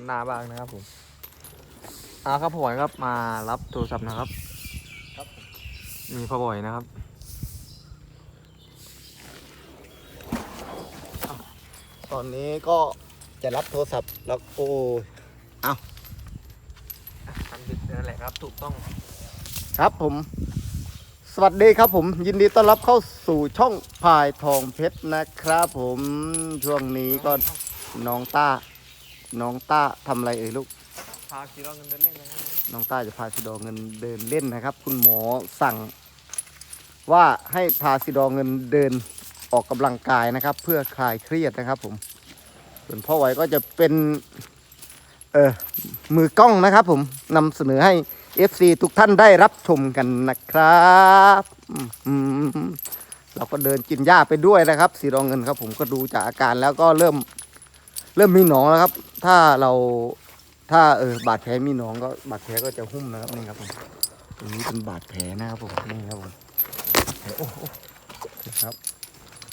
านหน้าบ้างนะครับผมอาครับผมครับมารับโทรศัพท์นะครับครับผมมีพ่อบ่อยนะครับตอนนี้ก็จะรับโทรศัพท์แล้วโอ้ยทำผิดนั่นแหละครับถูกต้อง ครับผม สวัสดีครับผม ยินดีต้อนรับเข้าสู่ช่องพายทองเพชรนะครับผมช่วงนี้ก็น้องต้า น้องต้าทำอะไรเอ่ยลูก พาคีรอเงินเดือนเล่นนะครับน้องต้าจะพาซิดอเงินเดินเล่นนะครับ คุณหมอสั่ง ว่าให้พาซิดอเงินเดินออกกำลังกายนะครับ เพื่อคลายเครียดนะครับ ผม ส่วนพ่อไหวก็จะเป็น เออมือกล้องนะครับ ผมนำเสนอให้ FC ทุกท่านได้รับชมกันนะครับอืมอืมเราก็เดินกินหญ้าไปด้วยนะครับสีดองเงินครับ ผมก็ดูจากอาการแล้วก็เริ่ม เริ่มมีหนองแล้วครับ ถ้าเราถ้าเออบาดแผลมีหนองก็บาดแผลก็จะหุ้มนะครับนี่ครับผมตรงนี้เป็นบาดแผลนะครับผมนี่ครับผมโอ้โหครับ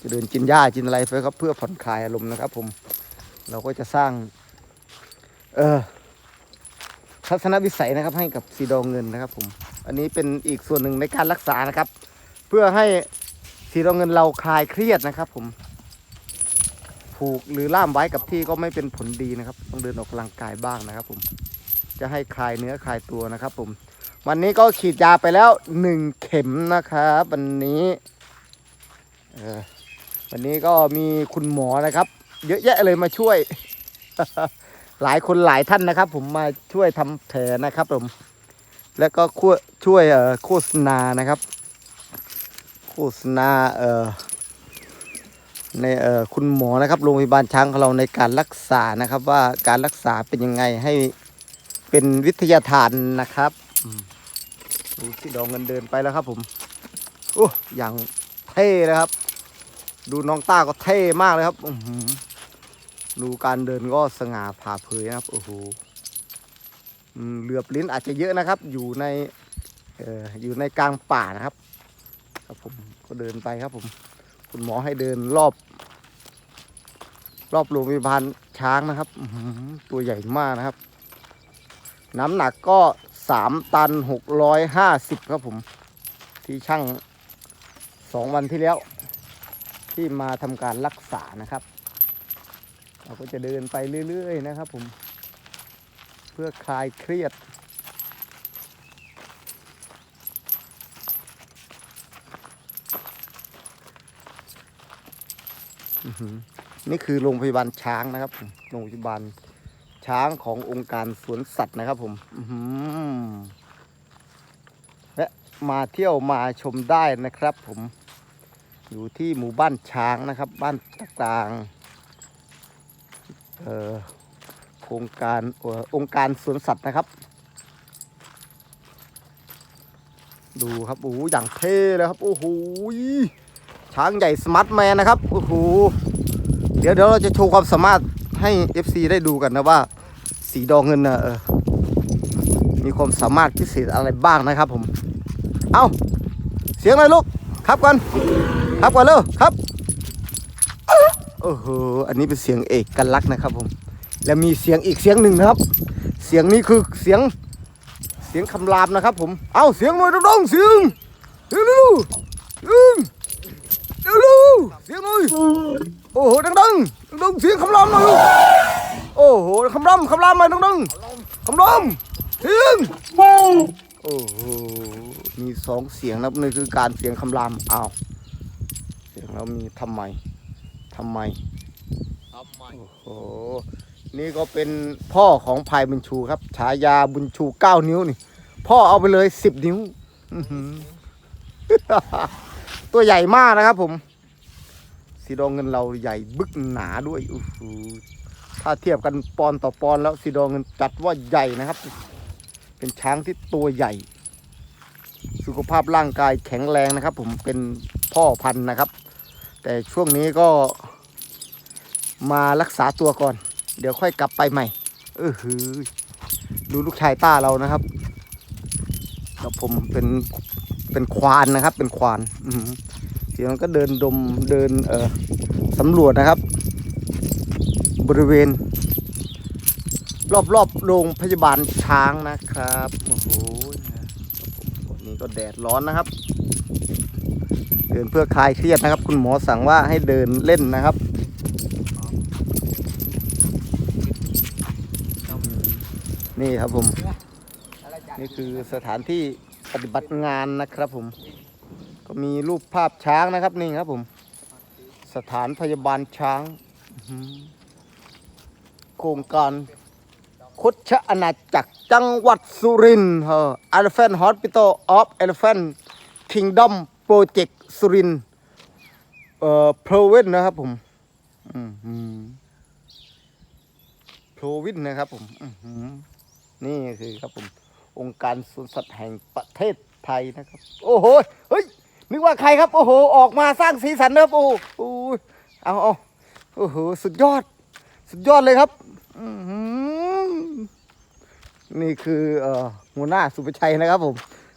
จะเดินกินหญ้ากินอะไรไปครับ เพื่อผ่อนคลายอารมณ์นะครับ ผม เราก็จะสร้าง เออทัศนวิสัยนะครับ ให้กับสีดองเงินนะครับ ผม อันนี้เป็นอีกส่วนหนึ่งในการรักษานะครับ เพื่อให้สีดองเงินเราคลายเครียดนะครับ ผม ผูกหรือล่ามไว้กับที่ก็ไม่เป็นผลดีนะครับ ต้องเดินออกกำลังกายบ้างนะครับ ผม จะให้คลายเนื้อคลายตัวนะครับ ผม วันนี้ก็ฉีดยาไปแล้วหนึ่งเข็มนะครับวันนี้วันนี้ก็มีคุณหมอนะครับ เยอะแยะเลยมาช่วย หลายคนหลายท่านนะครับ ผมมาช่วยทำแผลนะครับ ผม แล้วก็ช่วยช่วยโฆษณานะครับ โฆษณาเอ่อ ในเอ่อคุณหมอนะครับโรงพยาบาลช้างของเราในการรักษานะครับ ว่าการรักษาเป็นยังไงให้เป็นวิทยาทานนะครับอืมดูที่ดองเงินเดินไปแล้วครับ ผมโอ้อย่างเท่นะครับ ดูน้องต้าก็เท่มากเลยครับอื้อหือดูการเดินก็สง่าผ่าเผยนะครับโอ้โหอืมเหลือบลิ้นอาจจะเยอะนะครับ อยู่ในเอ่ออยู่ในกลางป่านะครับ ครับผมก็เดินไปครับผม คุณหมอให้เดินรอบ รอบโรงพยาบาลช้างนะครับตัวใหญ่มากนะครับ น้ำหนักก็สามตันหกร้อยห้าสิบครับผม ที่ช่างสองวันที่แล้ว ที่มาทำการรักษานะครับ เราก็จะเดินไปเรื่อยๆนะครับผม เพื่อคลายเครียดอือหือ นี่คือโรงพยาบาลช้างนะครับ โรงพยาบาลช้างขององค์การสวนสัตว์นะครับผมและมาเที่ยวมาชมได้นะครับ ผมอยู่ที่หมู่บ้านช้างนะครับ บ้านตะกลางอ่อโครงการอองค์การสวนสัตว์นะครับ ดูครับโอ้โหอย่างเท่เลยครับโอ้โหช้างใหญ่สมาร์ทแมนนะครับโอ้โห ดี๋ยวเดี๋ยวเราจะโชว์ความสามารถให้ FC ได้ดูกันนะว่า สีดองเงินนะเออมีความสามารถพิเศษอะไรบ้างนะครับผม เอาเสียงอะไรลูก ครับกันครับกันเร็วครับโอ้โหอันนี้เป็นเสียงเอกลักษณ์นะครับผม แล้วมีเสียงอีกเสียงหนึ่งนะครับ เสียงนี้คือเสียงเสียงคำรามนะครับ ผม เอาเสียงหน่อยดังเสียงเร็วๆเร็วๆเร็วๆเสียงหน่อย โอ้โหดังๆดังเสียงคำรามหน่อยลูกโอ้โหคำรามคำรามหน่อยดังคำรามเสียงโอ้โหมีสองเสียงนับนี่คือการเสียงคำรามอ้าวเสียงแล้วมีทำไมทำไมทำไมโอ้โหนี่ก็เป็นพ่อของพายบุญชูครับฉายาบุญชูเก้านิ้วนี่ พ่อเอาไปเลยสิบนิ้ว ตัวใหญ่มากนะครับผม สีดองเงินเราใหญ่บึกหนาด้วยอู้หูถ้าเทียบกันปอนต่อปอนแล้วสีดองเงินจัดว่าใหญ่นะครับ เป็นช้างที่ตัวใหญ่ สุขภาพร่างกายแข็งแรงนะครับ ผมเป็นพ่อพันธุ์นะครับ แต่ช่วงนี้ก็มารักษาตัวก่อน เดี๋ยวค่อยกลับไปใหม่ เออหือดูลูกชายต้าเรานะครับกับผมเป็นเป็นควานนะครับ เป็นควาน อื เดี๋ยวมันก็เดินดมเดินเออสำรวจนะครับ บริเวณ รอบๆโรงพยาบาลช้างนะครับโอ้โหนะครับผมวันนี้ก็แดดร้อนนะครับ เดินเพื่อคลายเครียดนะครับ คุณหมอสั่งว่าให้เดินเล่นนะครับนี่ครับผม นี่คือสถานที่ปฏิบัติงานนะครับผม ก็มีรูปภาพช้างนะครับนี่ครับผม สถานพยาบาลช้างโครงการคดชะอาณาจักรจังหวัดสุรินทร์เออ Elephant Hospital of Elephant Kingdom Project สุรินทร์เอ่อ Province นะครับผมอือหือ Province นะครับผมนี่คือครับผม องค์การสวนสัตว์แห่งประเทศไทยนะครับ โอ้โห เฮ้ย นึกว่าใครครับ โอ้โห ออกมาสร้างสีสันนะครับ โอ้โหโอ้ยเอาเอาโอ้โห สุดยอด สุดยอดเลยครับนี่คือเอ่อหัวหน้าสุภชัยนะครับผม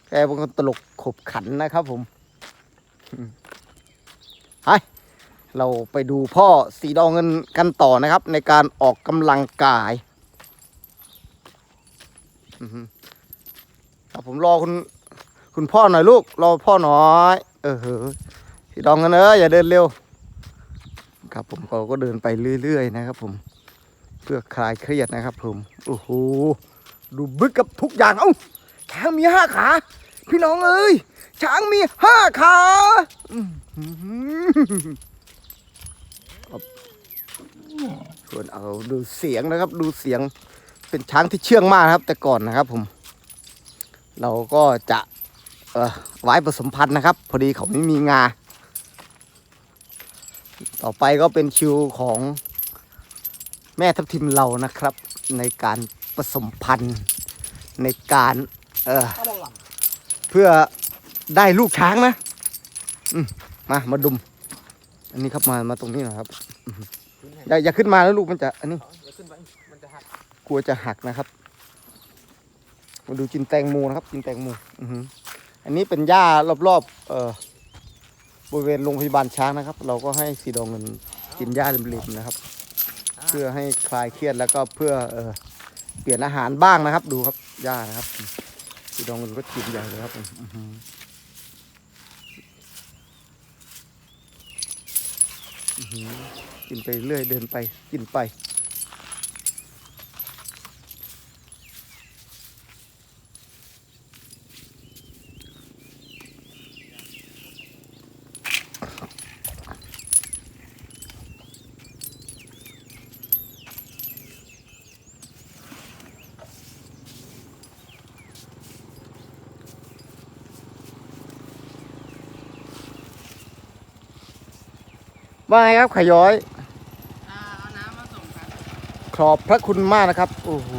แกเป็นคนตลกขบขันนะครับผมไปเราไปดูพ่อสีดองเงินกันต่อนะครับ ในการออกกำลังกายอือหือครับผมรอคุณ คุณพ่อหน่อยลูกรอพ่อหน่อย เออเหอะสีดองกันเนออย่าเดินเร็ว ครับผมเราก็เดินไปเรื่อยๆนะครับ ผม เพื่อคลายเครียดนะครับ ผมโอ้โหดูบึกกับทุกอย่างเอ้าช้างมีห้าขา พี่น้องเอ้ยช้างมีห้าขาส่วนเอาดูเสียงนะครับ ดูเสียงเป็นช้างที่เชื่องมากครับ แต่ก่อนนะครับ ผม เราก็จะ ไว้ผสมพันธุ์นะครับ พอดีเขาไม่มีงา ต่อไปก็เป็นคิวของแม่ทับทิมเรานะครับ ในการผสมพันธุ์ในการเออเพื่อได้ลูกช้างนะมามาดุม อันนี้ครับมามาตรงนี้นะครับ อย่าอย่าขึ้นมาแล้วลูกมันจะ อันนี้กลัวจะหักนะครับ มาดูจินแตงโมนะครับ จินแตงโมอือ อันนี้เป็นหญ้ารอบๆเอ่อบริเวณโรงพยาบาลช้างนะครับ เราก็ให้สีดองเงินกินหญ้าริมๆนะครับ เพื่อให้คลายเครียดแล้วก็เพื่อเอ่อเปลี่ยนอาหารบ้างนะครับ ดูครับหญ้านะครับสีดองเงินก็กินใหญ่เลยครับกินไปเรื่อยเดินไปกินไป ว่าไงครับขย้อยเอาน้ำมาส่งครับขอบพระคุณมากนะครับ โอ้โห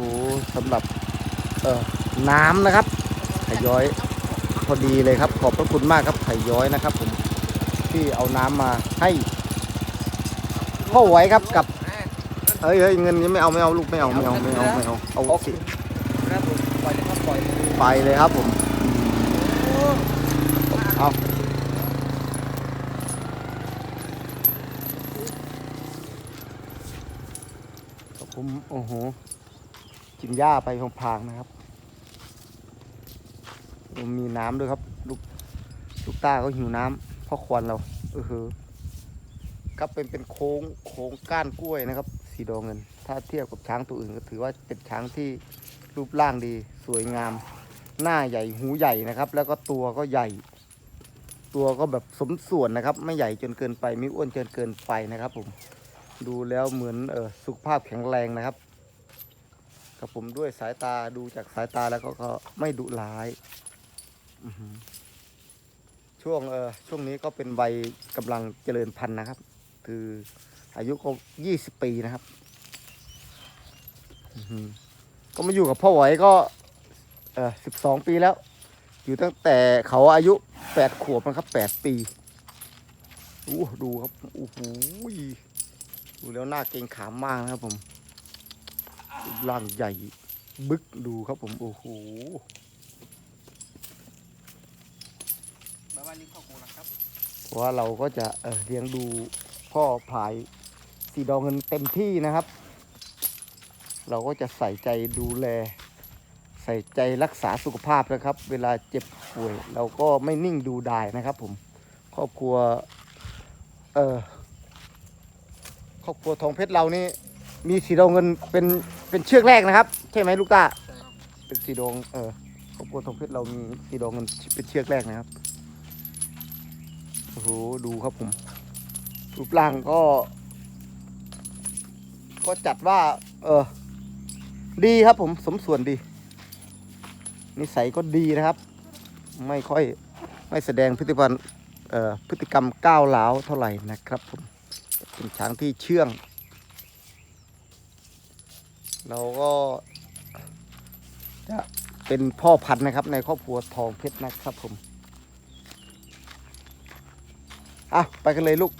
สำหรับเอ่อน้ำนะครับขย้อย พอดีเลยครับ ขอบพระคุณมากครับไข่ย้อยนะครับ ผมที่เอาน้ำมาให้พ่อไว้ครับกับเอ้ยเฮ้ยเงินนี้ไม่เอาไม่เอาลูกไม่เอาไม่เอาไม่เอาไม่เอาเอาสิครับผมปล่อยเลยครับปล่อยเลยไปเลยครับผมเอาครับผมโอ้โหกินหญ้าไปพางๆนะครับมีน้ำด้วยครับ ลูกลูกตาก็หิวน้ำเพราะควันเราเออเหอครับเป็นเป็นโค้งโค้งก้านกล้วยนะครับ สีดองเงิน ถ้าเทียบกับช้างตัวอื่นก็ถือว่าเป็นช้างที่รูปร่างดี สวยงาม หน้าใหญ่หูใหญ่นะครับ แล้วก็ตัวก็ใหญ่ ตัวก็แบบสมส่วนนะครับ ไม่ใหญ่จนเกินไปไม่อ้วนจนเกินไปนะครับ ผม ดูแล้วเหมือนเออสุขภาพแข็งแรงนะครับ กับผมด้วยสายตาดูจากสายตาแล้วก็ก็ไม่ดุร้ายช่วงเออช่วงนี้ก็เป็นวัยกำลังเจริญพันธุ์นะครับ คืออายุก็ยี่สิบปีนะครับก็มาอยู่กับพ่อไหวก็เออสิบสองปีแล้ว อยู่ตั้งแต่เขาอายุแปดขวบนะครับแปดปีอู้ดูครับโอ้โหดูแล้วหน้าเกรงขามมากนะครับผม รูปร่างใหญ่บึกดูครับผม โอ้โหบ้านนี้เข้าโครักครับเพราะว่าเราก็จะเอ่อเลี้ยงดูพ่อพลายสีดองเงินเต็มที่นะครับ เราก็จะใส่ใจดูแล ใส่ใจรักษาสุขภาพนะครับ เวลาเจ็บป่วย เราก็ไม่นิ่งดูดายนะครับ ผมครอบครัวเออครอบครัวทองเพชรเรานี่มีสีดองเงินเป็น เป็นเชือกแรกนะครับ ใช่ไหมลูกตาใช่ครับเป็นสีดองเออครอบครัวทองเพชรเรามีสีดองเงินเป็นเชือกแรกนะครับโอ้โหดูครับผมรูปร่างก็ ก็จัดว่า เออ ดีครับผมสมส่วนดี นิสัยก็ดีนะครับ ไม่ค่อยไม่แสดงพฤติกรรมเอ่อพฤติกรรมก้าวร้าวเท่าไหร่นะครับผมเป็นช้างที่เชื่อง เราก็จะเป็นพ่อพันธุ์นะครับ ในครอบครัวทองเพชรนะครับผมอะไปกันเลยลูก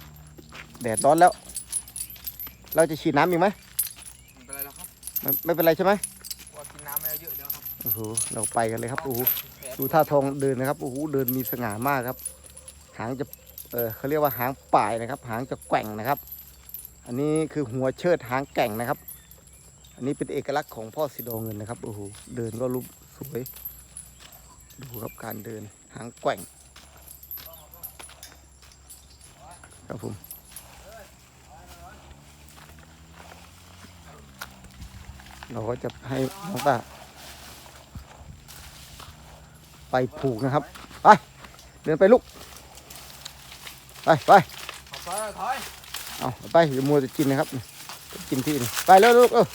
แดดร้อนแล้ว เราจะฉีดน้ำอีกไหมไม่เป็นไรแล้วครับไม่ไม่เป็นไรใช่ไหมว่ากินน้ำไม่เยอะเดี๋ยวครับโอ้โหเราไปกันเลยครับโอ้โหดูท่าทองเดินนะครับโอ้โหเดินมีสง่ามากครับ หางจะเออเขาเรียกว่าหางป่ายนะครับ หางจะแกว่งนะครับ อันนี้คือหัวเชิดหางแกว่งนะครับ อันนี้เป็นเอกลักษณ์ของพ่อสีดอเงินนะครับโอ้โหเดินก็รูปสวย ดูครับการเดินหางแกว่ง ครับผมเราก็จะให้น้องตาไปผูกนะครับ ไป เดินไปลูก ไปไปขอถอยถอยเอาไปอย่ามัวแต่กินนะครับ กินที่นี่ไปแล้วลูกเออ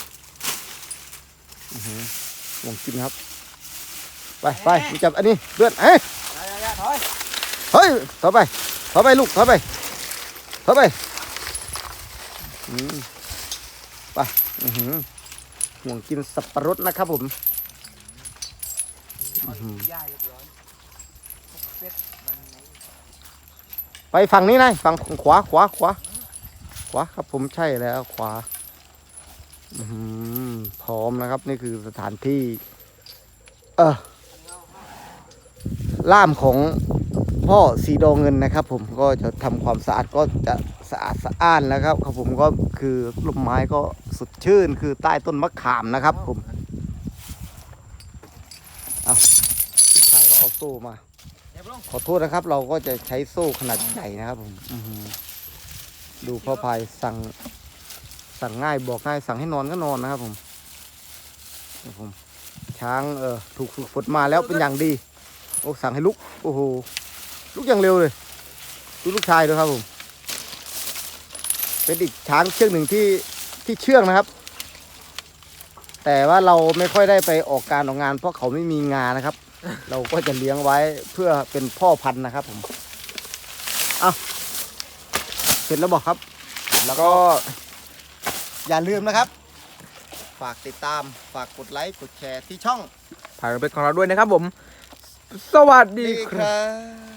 อื้อหือห่วงกินครับ ไปไปมึงจับอันนี้เลื่อนเอ้ยอย่าอย่าอย่าถอยเฮ้ยถอยไปถอยไปลูกถอยไปถอยไปอืมไปอือหือห่วงกินสับปะรดนะครับผมอื้อหือย่าเรียบร้อยเซ็ตมันไปฝั่งนี้นะฝั่งขวาขวาขวาขวาครับผมใช่แล้วขวาอื้อหือ พร้อมนะครับ นี่คือสถานที่ เออล่ามของพ่อสีดองเงินนะครับ ผมก็จะทำความสะอาดก็จะสะอาดสะอ้านแล้วครับครับผมก็คือลมไม้ก็สดชื่น คือใต้ต้นมะขามนะครับ ผมเอาผู้ชายก็เอาโซ่มา ขอโทษนะครับ เราก็จะใช้โซ่ขนาดใหญ่นะครับ ผมดูพ่อพายสั่ง สั่งง่ายบอกง่ายสั่งให้นอนก็นอนนะครับผมผมช้างเออถูกฝึกฝนมาแล้วเป็นอย่างดีโอ้สั่งให้ลุกโอ้โหลุกอย่างเร็วเลยดูลูกชายด้วยครับผมเป็นอีกช้างเชือกหนึ่งที่ที่เชื่องนะครับ แต่ว่าเราไม่ค่อยได้ไปออกการออกงาน เพราะเขาไม่มีงานนะครับ เราก็จะเลี้ยงไว้เพื่อเป็นพ่อพันธุ์นะครับผมเอาเสร็จแล้วบอกครับ แล้วก็ อย่าลืมนะครับ ฝากติดตามฝากกดไลค์กดแชร์ที่ช่อง ผ่านไปของเราด้วยนะครับผม สวัสดีดีคครับรั